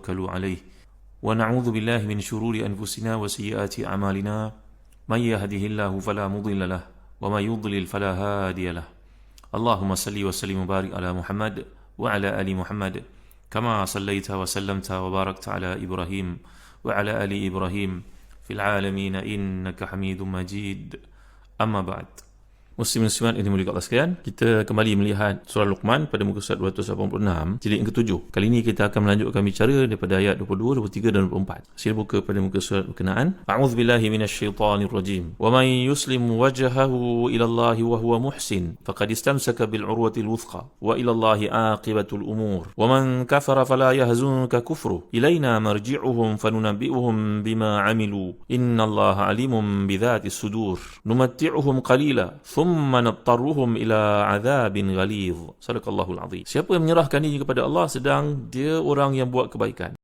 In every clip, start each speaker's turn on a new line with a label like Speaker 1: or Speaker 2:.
Speaker 1: توكلوا عليه. ونعوذ بالله من شرور أنفسنا وسيئات أعمالنا. من يهده الله فلا مضل له ومن يضلل فلا هادي له. اللهم صل وسلم وبارك على محمد وعلى آل محمد كما صليت وسلمت وباركت على إبراهيم وعلى آل إبراهيم في العالمين إنك حميد مجيد. أما بعد. Muslim muslimat yang dimuliakan Allah sekalian, kita kembali melihat surah Luqman pada muka surat 286, jilid yang ketujuh. Kali ini kita akan melanjutkan bicara daripada ayat 22, 23 dan 24. Sila buka pada muka surat berkenaan. A'udzu billahi minasyaitonir rajim. Wa man yuslim wajhahu ila Allah wa huwa muhsin, faqad istamsaka bil urwatil wuthqa wa ila Allah aqibatul umur. Wa man kafara fala yahzunka kufru. Ilaina marji'uhum fanunabbi'uhum bima 'amilu. Inna Allah 'alimun bidhatis sudur. Numatti'uhum qalila, ثم نضطرهم ila azabin غليظ صدق azim. siapa yang menyerahkan ini kepada Allah sedang dia orang yang buat kebaikan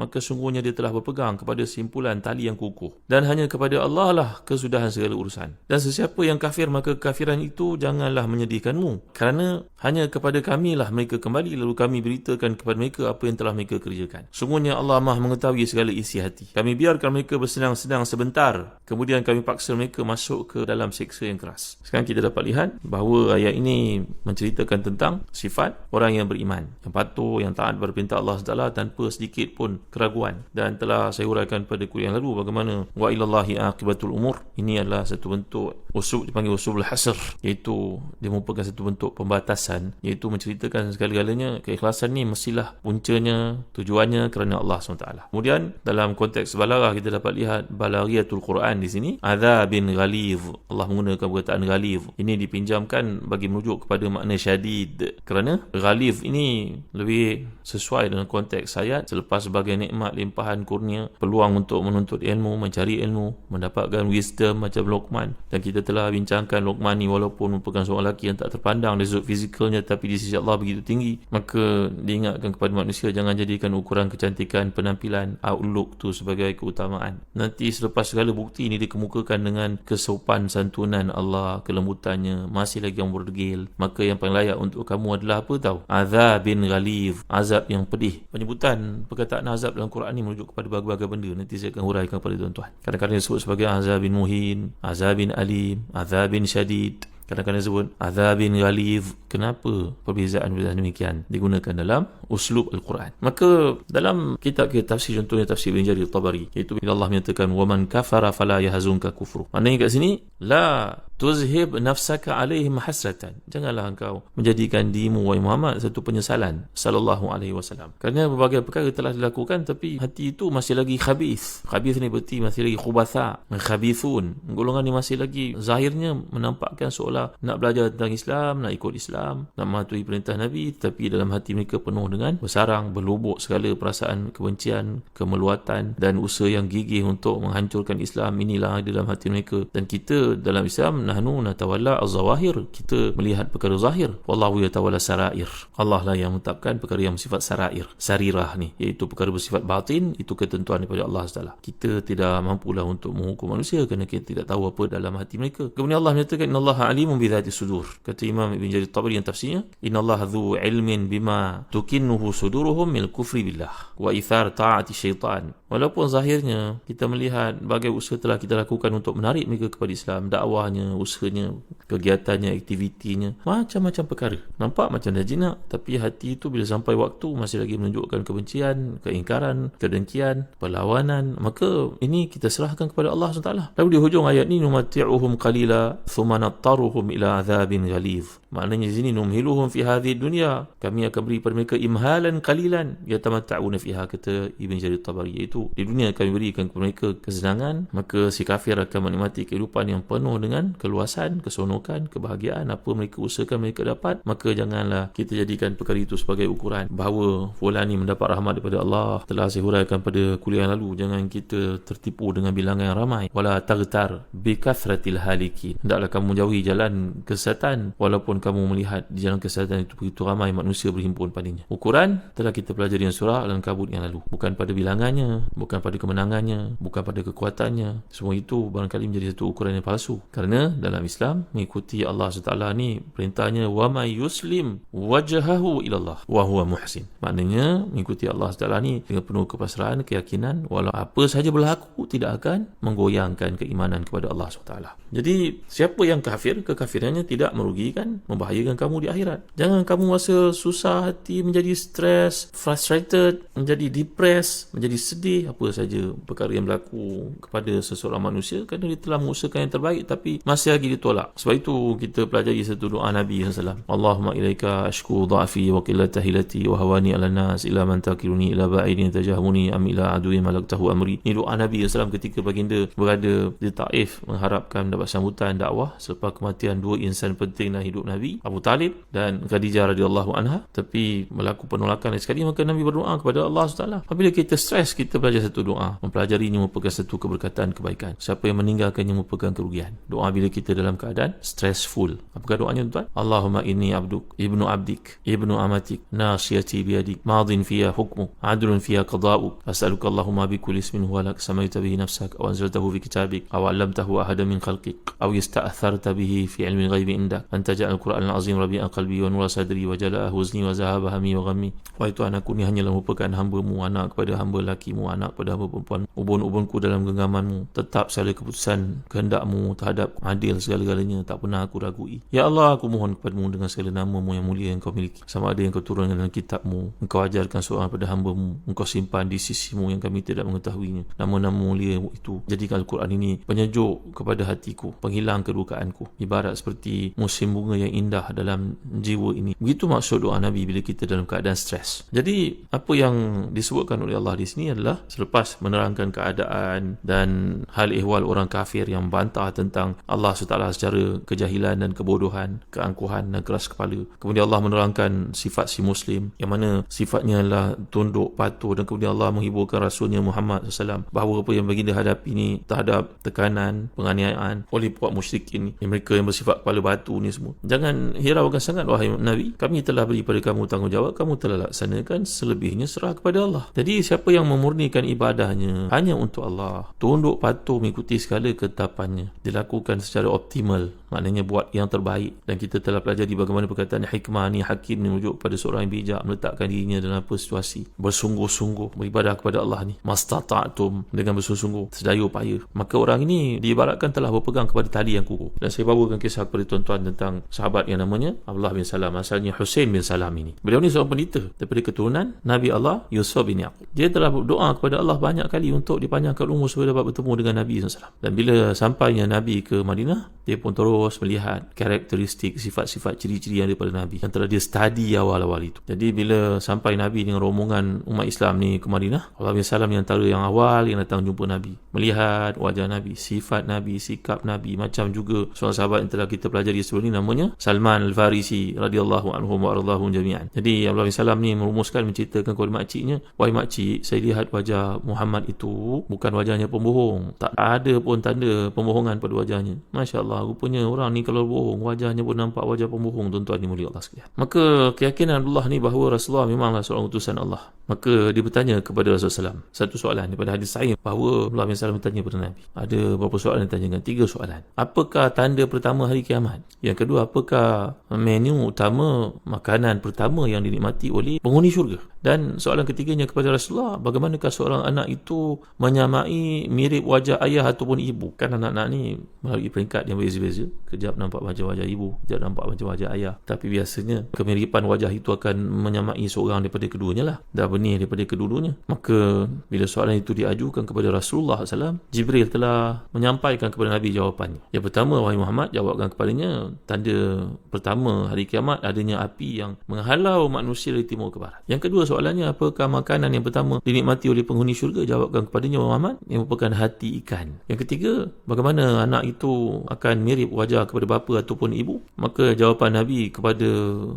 Speaker 1: maka sungguhnya dia telah berpegang kepada simpulan tali yang kukuh. Dan hanya kepada Allah lah kesudahan segala urusan. Dan sesiapa yang kafir maka kafiran itu janganlah menyedihkanmu. Kerana hanya kepada kami lah mereka kembali lalu kami beritakan kepada mereka apa yang telah mereka kerjakan. Sungguhnya Allah maha mengetahui segala isi hati. Kami biarkan mereka bersenang-senang sebentar. Kemudian kami paksa mereka masuk ke dalam seksa yang keras. Sekarang kita dapat lihat bahawa ayat ini menceritakan tentang sifat orang yang beriman. Yang patuh yang taat berpinta Allah SWT tanpa sedikit pun keraguan dan telah saya uraikan pada kuliah yang lalu bagaimana wa ilallahi aqibatul umur. Ini adalah satu bentuk usul dipanggil usul hasr iaitu dia merupakan satu bentuk pembatasan iaitu menceritakan segala-galanya. Keikhlasan ni mestilah puncanya tujuannya kerana Allah SWT. Kemudian dalam konteks balarah kita dapat lihat balariatul Quran di sini. Azabin ghaliz Allah menggunakan perkataan ghaliz ini dipinjamkan bagi merujuk kepada makna syadid. Kerana ghaliz ini lebih sesuai dengan konteks ayat selepas sebagai nikmat limpahan kurnia peluang untuk menuntut ilmu mencari ilmu mendapatkan wisdom macam Luqman dan kita telah bincangkan Luqman ni walaupun merupakan seorang lelaki yang tak terpandang dari sudut fizikalnya tapi di sisi Allah begitu tinggi maka diingatkan kepada manusia jangan jadikan ukuran kecantikan penampilan outlook tu sebagai keutamaan. Nanti selepas segala bukti ini dikemukakan dengan kesopan santunan Allah kelembutannya masih lagi yang berdegil maka yang paling layak untuk kamu adalah apa tahu? Azab bin ghaliz azab yang pedih. Penyebutan perkataan azab dalam Quran ini merujuk kepada berbagai benda. Nanti saya akan huraikan kepada tuan-tuan. Kadang-kadang disebut sebagai azabin muhin azabin alim azabin syadid kadang-kadang disebut azabin ghaliz kenapa perbezaan-perbezaan demikian digunakan dalam uslub al-Quran? Maka dalam kitab kitab tafsir contohnya tafsir Ibn Jarir Tabari iaitu bila Allah menyatakan waman kafara fala yahzunka kufru. Maknanya kat sini la tuzhib nafsaka alaihim hasratan. Janganlah engkau menjadikan dirimu wahai Muhammad satu penyesalan sallallahu alaihi wasallam. Kerana berbagai perkara telah dilakukan tapi hati itu masih lagi khabith. Khabith ni berarti masih lagi khubatha khabithun. Golongan ni masih lagi zahirnya menampakkan seolah nak belajar tentang Islam nak ikut Islam nak mematuhi perintah Nabi tapi dalam hati mereka penuh dengan bersarang berlubuk segala perasaan kebencian kemeluatan dan usaha yang gigih untuk menghancurkan Islam. Inilah dalam hati mereka. Dan kita dalam Islam nahnu natawalla az-zawahir kita melihat perkara zahir. Wallahu yatawalla sarair. Allah lah yang menetapkan perkara yang bersifat sarair sarirah ni iaitu perkara bersifat batin. Itu ketentuan daripada Allah Taala kita tidak mampulah untuk menghukum manusia kerana kita tidak tahu apa dalam hati mereka. Kemudian Allah menyatakan innallaha alimun عليم بذات الصدور. كتب إمام ابن جرير الطبري تفسيرا إن الله ذو علم بما تكنه صدورهم من الكفر بالله وإثار طاعة الشيطان. Walaupun zahirnya kita melihat bagai usaha telah kita lakukan untuk menarik mereka kepada Islam dakwahnya usahanya, kegiatannya, aktivitinya, macam-macam perkara. Nampak macam dah jinak, tapi hati itu bila sampai waktu masih lagi menunjukkan kebencian, keingkaran, kedengkian, perlawanan, maka ini kita serahkan kepada Allah SWT. Lalu di hujung ayat ni, numati'uhum qalila, thumma nattaruhum ila azabin ghaliz. Maknanya di sini, numhiluhum fi hadhi dunia. Kami akan beri kepada mereka imhalan qalilan, yatamatta'una fiha, kata Ibn Jarir Tabari. Iaitu, di dunia kami berikan kepada mereka kesenangan, maka si kafir akan menikmati kehidupan yang penuh dengan keluasan, kesonokan, kebahagiaan apa mereka usahakan mereka dapat maka janganlah kita jadikan perkara itu sebagai ukuran bahawa fulan ni mendapat rahmat daripada Allah telah saya huraikan pada kuliah yang lalu. Jangan kita tertipu dengan bilangan yang ramai. Wala tagtar bi kathratil halikin. Hendaklah kamu jauhi jalan kesesatan walaupun kamu melihat di jalan kesesatan itu begitu ramai manusia berhimpun padanya. Ukuran telah kita pelajari dalam surah Al-Ankabut yang lalu. Bukan pada bilangannya bukan pada kemenangannya, bukan pada kekuatannya. Semua itu barangkali menjadi satu ukuran yang palsu. Kerana dalam Islam mengikuti Allah SWT ni perintahnya wa may yuslim wajhahu ila Allah wa huwa muhsin. Maknanya mengikuti Allah SWT ni dengan penuh kepasrahan, keyakinan walau apa saja berlaku tidak akan menggoyangkan keimanan kepada Allah SWT. Jadi siapa yang kafir, kekafirannya tidak merugikan, membahayakan kamu di akhirat. Jangan kamu rasa susah hati, menjadi stres, frustrated, menjadi depressed, menjadi sedih, apa saja perkara yang berlaku kepada seseorang manusia kerana dia telah mengusahakan yang terbaik tapi masih lagi ditolak. Sebab itu kita pelajari satu doa Nabi SAW. Allahumma ilaika ashku dha'fi wa qillata hilati wa hawani ala nas ila man takiruni ila ba'idin tajahmuni am ila adu'i malaktahu amri. Ini doa Nabi SAW ketika baginda berada di Taif mengharapkan mendapat sambutan dakwah selepas kematian dua insan penting dalam hidup Nabi Abu Talib dan Khadijah radhiyallahu anha tapi berlaku penolakan sekali maka Nabi berdoa kepada Allah SWT apabila kita stres kita belajar mempelajari satu doa. Mempelajari ini merupakan satu keberkatan kebaikan. Siapa yang meninggalkannya merupakan kerugian. Doa bila kita dalam keadaan stressful. Apakah doanya tuan? Allahumma inni abduk ibnu abdik ibnu amatik nasiyati biadik madin fiya hukmu adrun fiya qada'u as'aluka Allahumma bi kulli ismin huwa lak samaita bihi nafsak aw anzaltahu fi kitabik aw allamtahu ahada min khalqik aw yasta'tharta bihi fi 'ilmin ghaibi indak anta ja'al qur'an al-azim rabi'a qalbi wa nura sadri wa jala'a huzni wa zahaba hammi wa ghammi wa itu anakku ni hanyalah merupakan hamba-Mu anak kepada hamba lakimu anak kepada hamba perempuan ubun-ubunku dalam genggaman-Mu. Tetap segala keputusan kehendak-Mu terhadap adil segala-galanya tak pernah aku ragui. Ya Allah aku mohon kepada-Mu dengan segala nama-Mu yang mulia yang kau miliki. Sama ada yang kau turunkan dalam kitab-Mu. Engkau ajarkan seorang pada hamba-Mu. Engkau simpan di sisi-Mu yang kami tidak mengetahuinya. Nama-nama mulia itu jadikan Al-Quran ini penyejuk kepada hatiku penghilang kedukaanku. Ibarat seperti musim bunga yang indah dalam jiwa ini. Begitu maksud doa Nabi bila kita dalam keadaan stres. Jadi apa yang disebutkan oleh Allah di sini adalah selepas menerangkan keadaan dan hal ihwal orang kafir yang bantah tentang Allah SWT secara kejahilan dan kebodohan keangkuhan dan keras kepala. Kemudian Allah menerangkan sifat si muslim yang mana sifatnya adalah tunduk patuh dan kemudian Allah menghiburkan Rasulnya Muhammad SAW bahawa apa yang baginda hadapi ini terhadap tekanan penganiayaan oleh puak musyrikin ni mereka yang bersifat kepala batu ni semua. Jangan hiraukan sangat wahai Nabi. Kami telah beri pada kamu tanggungjawab kamu telah laksanakan selebihnya serah kepada Allah. Jadi siapa yang memurnikan ibadahnya hanya untuk Allah. Tunduk patuh mengikuti segala ketetapannya dilakukan secara optimal maknanya buat yang terbaik. Dan kita telah pelajari bagaimana perkataan hikmah ni hakim ni merujuk pada seorang yang bijak meletakkan dirinya dalam apa situasi. Bersungguh-sungguh beribadah kepada Allah ni. Mastata'tum dengan bersungguh-sungguh sedaya upaya. Maka orang ini diibaratkan telah berpegang kepada tali yang kukuh. Dan saya bawakan kisah kepada tuan-tuan tentang sahabat yang namanya Abdullah bin Salam asalnya Hussein bin Salam ini. Beliau ni seorang pendeta daripada keturunan Nabi Allah Yusuf bin Yaqub. Dia telah berdoa kepada Allah banyak kali untuk dipanjangkan umur supaya dapat bertemu dengan Nabi SAW dan bila sampainya Nabi ke Madinah dia pun terus melihat karakteristik sifat-sifat ciri-ciri yang ada pada Nabi yang telah dia study awal-awal itu jadi bila sampai Nabi dengan rombongan umat Islam ni ke Madinah Allah Salam yang antara yang awal yang datang jumpa Nabi melihat wajah Nabi sifat Nabi sikap Nabi macam juga seorang sahabat yang telah kita pelajari sebelum ini namanya Salman Al-Farisi radhiyallahu anhu wa radhahum jami'an. Jadi bin Salam ni merumuskan menceritakan kepada makciknya, "Wahai makcik, saya lihat wajah Muhammad itu bukan wajahnya pembohong. Tak ada pun tanda pembohongan pada wajahnya. Masya-Allah, rupanya orang ni kalau bohong wajahnya pun nampak wajah pembohong tuan-tuan ni mulia Allah sekalian." Maka keyakinan Abdullah ni bahawa Rasulullah memanglah seorang utusan Allah. Maka dia bertanya kepada Rasulullah SAW Satu soalan daripada hadis sahih bahawa bin Salam bertanya kepada Nabi. Ada berapa soalan yang ditanyakan? Tiga soalan. Apakah tanda pertama hari kiamat? Yang kedua, apakah menu utama makanan pertama yang dinikmati oleh penghuni syurga? Dan soalan ketiganya kepada Rasulullah, bagaimanakah seorang anak itu menyamai mirip wajah ayah ataupun ibu? Kan anak-anak ni melalui peringkat yang berbeza-beza. Kejap nampak macam wajah ibu, kejap nampak macam wajah ayah. Tapi biasanya kemiripan wajah itu akan menyamai seorang daripada keduanya lah. Dah benih daripada kedudunya. Maka bila soalan itu diajukan kepada Rasulullah SAW, Jibril telah menyampaikan kepada Nabi jawapannya. Yang pertama, wahai Muhammad, jawabkan kepadanya, tanda pertama hari kiamat adanya api yang menghalau manusia dari timur ke barat. Yang kedua, soalannya apakah makanan yang pertama dinikmati oleh penghuni syurga jawabkan kepadanya Muhammad yang merupakan hati ikan. Yang ketiga bagaimana anak itu akan mirip wajah kepada bapa ataupun ibu? Maka jawapan Nabi kepada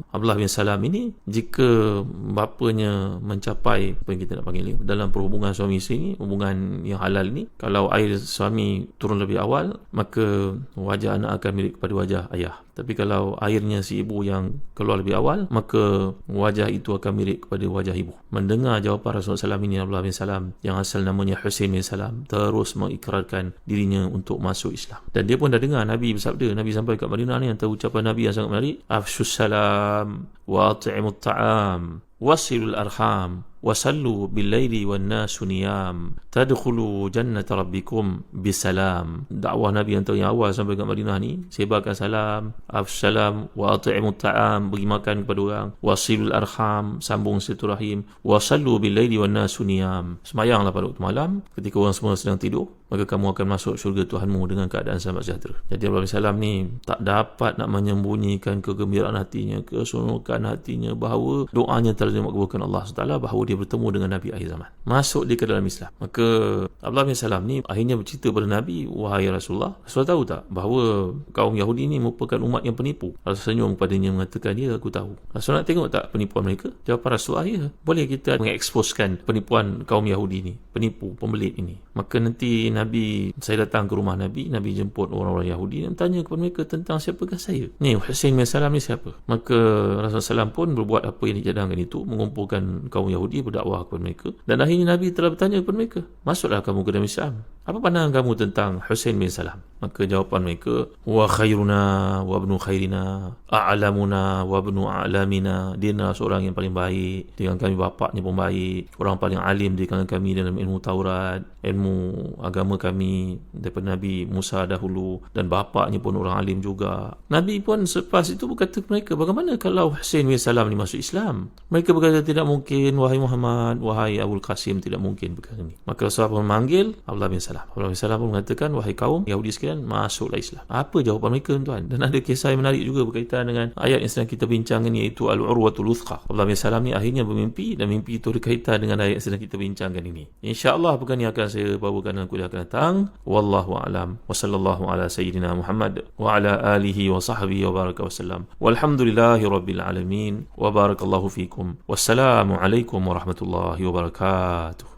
Speaker 1: Abdullah bin Salam ini jika bapanya mencapai apa yang kita nak panggil dalam perhubungan suami isteri ini hubungan yang halal ini kalau air suami turun lebih awal maka wajah anak akan mirip kepada wajah ayah Tapi kalau airnya si ibu yang keluar lebih awal, maka wajah itu akan mirip kepada wajah ibu. Mendengar jawapan Rasulullah SAW ini Abdullah bin Salam yang asal namanya Hussein bin Salam terus mengikrarkan dirinya untuk masuk Islam. Dan dia pun dah dengar Nabi bersabda, Nabi sampai kat Madinah ni antara ucapan Nabi yang sangat menarik, Afshus salam wa ta'am wasilul arham وصلوا بالليل والناس نيام تدخلوا جنة ربكم بسلام دعوة نبي أنت yang awal sampai ke Madinah ni sebarkan salam afsalam wa at'imu ta'am bagi makan kepada orang wasilul arham sambung silaturahim wasallu bil laili wan nasu niyam semayanglah pada waktu malam ketika orang semua sedang tidur maka kamu akan masuk syurga Tuhanmu dengan keadaan selamat sejahtera. Jadi Allah Salam ni tak dapat nak menyembunyikan kegembiraan hatinya, keseronokan hatinya bahawa doanya telah dimakbulkan Allah SWT bahawa dia bertemu dengan Nabi akhir zaman. Masuk dia ke dalam Islam. Maka Abdullah bin Salam ni akhirnya bercerita kepada Nabi, wahai Rasulullah, Rasulullah tahu tak bahawa kaum Yahudi ni merupakan umat yang penipu? Rasulullah senyum kepadanya mengatakan, ya aku tahu. Rasulullah nak tengok tak penipuan mereka? Jawapan Rasulullah, ya. Boleh kita mengeksposkan penipuan kaum Yahudi ni, penipu, pembelit ini. Maka nanti Nabi saya datang ke rumah Nabi Nabi jemput orang-orang Yahudi dan tanya kepada mereka tentang siapakah saya. Ni Hussein bin Salam ni siapa? Maka Rasulullah SAW pun berbuat apa yang dijadangkan itu mengumpulkan kaum Yahudi berdakwah kepada mereka. Dan akhirnya Nabi telah bertanya kepada mereka masuklah kamu ke dalam Islam apa pandangan kamu tentang Hussein bin Salam? Maka jawapan mereka wa khairuna wa ibnu khairina a'lamuna wa ibnu a'lamina. Dia adalah seorang yang paling baik dengan kami bapaknya pun baik orang paling alim di kalangan kami dalam ilmu Taurat ilmu agama kami daripada Nabi Musa dahulu dan bapaknya pun orang alim juga. Nabi pun selepas itu berkata kepada mereka bagaimana kalau Hussein bin Salam ni masuk Islam? Mereka berkata tidak mungkin wahai Muhammad wahai Abul Qasim tidak mungkin perkara ini maka Rasulullah memanggil Abdullah bin Salam Bin Salam pun mengatakan, wahai kaum Yahudi sekalian, masuklah Islam. Apa jawapan mereka tuan? Dan ada kisah yang menarik juga berkaitan dengan ayat yang sedang kita bincang ini, iaitu Al-Urwatul Uthqa. Bin Salam ni akhirnya bermimpi dan mimpi itu berkaitan dengan ayat yang sedang kita bincangkan ini. InsyaAllah pekan ini akan saya bawakan dalam kuliah akan datang. Wallahu a'lam. Wa sallallahu ala sayyidina Muhammad wa ala alihi wa sahbihi wa baraka wa sallam. Walhamdulillahi rabbil alamin. Wa barakallahu fikum. Wassalamu alaikum warahmatullahi wabarakatuh.